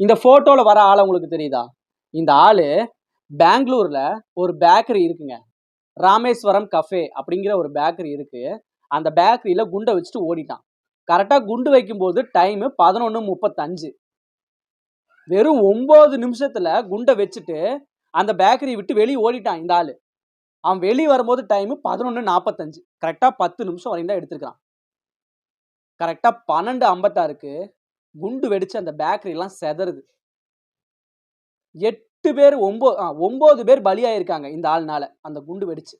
இந்த ஃபோட்டோவில் வர ஆள் உங்களுக்கு தெரியுதா? இந்த ஆள் பெங்களூரில் ஒரு பேக்கரி இருக்குங்க. ராமேஸ்வரம் கஃபே அப்படிங்கிற ஒரு பேக்கரி இருக்குது அந்த பேக்கரியில் குண்டை வச்சுட்டு ஓடிட்டான். கரெக்டாக குண்டு வைக்கும்போது டைம் பதினொன்று முப்பத்தஞ்சு. வெறும் ஒம்பது நிமிஷத்தில் குண்டை வச்சுட்டு அந்த பேக்கரி விட்டு வெளியே ஓடிட்டான் இந்த ஆள். அவன் வெளியே வரும்போது டைமு பதினொன்று நாற்பத்தஞ்சு கரெக்டாக பத்து நிமிஷம் வரையும் தான் எடுத்துருக்கான் கரெக்டாக பன்னெண்டு ஐம்பத்தாறுக்கு குண்டு வெடிச்சு அந்த பேக்கரிலாம் செதறுது. எட்டு பேர் ஒன்பது ஒன்பது பேர் பலியாயிருக்காங்க இந்த ஆள்னால அந்த குண்டு வெடிச்சு.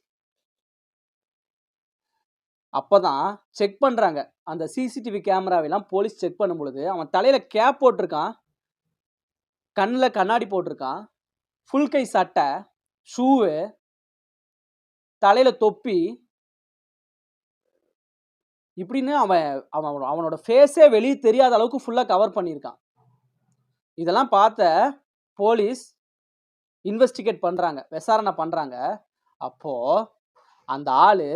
அப்பதான் செக் பண்றாங்க. அந்த சிசிடிவி கேமராவெல்லாம் போலீஸ் செக் பண்ணும் பொழுது அவன் தலையில கேப் போட்டிருக்கான். கண்ணில் கண்ணாடி போட்டிருக்கான். ஃபுல் கை சட்டை ஷூவு தலையில தொப்பி இப்படின்னு அவன் அவன் அவனோட ஃபேஸே வெளியே தெரியாத அளவுக்கு ஃபுல்லாக கவர் பண்ணியிருக்கான். இதெல்லாம் பார்த்த போலீஸ் இன்வெஸ்டிகேட் பண்ணுறாங்க விசாரணை பண்ணுறாங்க அப்போது அந்த ஆள்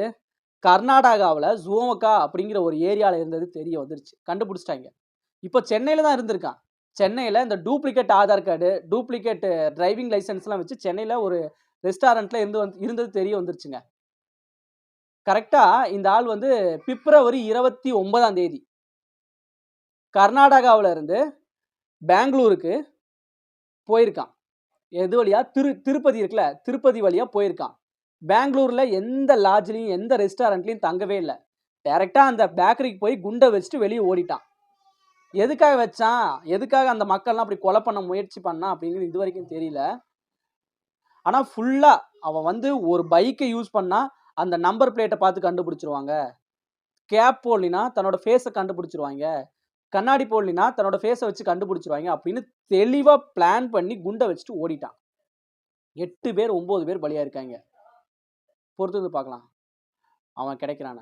கர்நாடகாவில் ஜுவமக்கா அப்படிங்கிற ஒரு ஏரியாவில் இருந்தது தெரிய வந்துருச்சு. கண்டுபிடிச்சிட்டாங்க. இப்போ சென்னையில் தான் இருந்திருக்கான். சென்னையில் இந்த duplicate Aadhaar card duplicate driving லைசன்ஸ்லாம் வச்சு சென்னையில் ஒரு ரெஸ்டாரண்ட்டில் இருந்து வந்து இருந்தது தெரிய வந்துருச்சுங்க. கரெக்டாக இந்த ஆள் வந்து பிப்ரவரி இருபத்தி ஒன்பதாம் தேதி. கர்நாடகாவில் இருந்து பெங்களூருக்கு போயிருக்கான். எது வழியாக திரு திருப்பதி இருக்குல்ல? திருப்பதி வழியாக போயிருக்கான். பெங்களூரில் எந்த லாட்ஜ்லையும் எந்த ரெஸ்டாரண்ட்லேயும் தங்கவே இல்லை. டேரெக்டாக அந்த பேக்கரிக்கு போய் குண்டை வச்சுட்டு வெளியே ஓடிட்டான். எதுக்காக வச்சான்? எதுக்காக அந்த மக்கள்லாம் அப்படி கொலை பண்ண முயற்சி பண்ணான் அப்படிங்கிறது இது வரைக்கும் தெரியல. ஆனால் ஃபுல்லாக அவன் வந்து ஒரு பைக்கை யூஸ் பண்ணால் அந்த நம்பர் பிளேட்டை பார்த்து கண்டுபிடிச்சிருவாங்க. கேப் போடலினா தன்னோட ஃபேஸை கண்டுபிடிச்சிருவாங்க. கண்ணாடி போடலினா தன்னோட ஃபேஸை வச்சு கண்டுபிடிச்சிருவாங்க அப்படின்னு தெளிவாக பிளான் பண்ணி குண்டை வச்சுட்டு ஓடிட்டான். எட்டு பேர் ஒம்பது பேர் பலியாக இருக்காங்க பொறுத்து வந்து பார்க்கலாம். அவன் கிடைக்கிறான?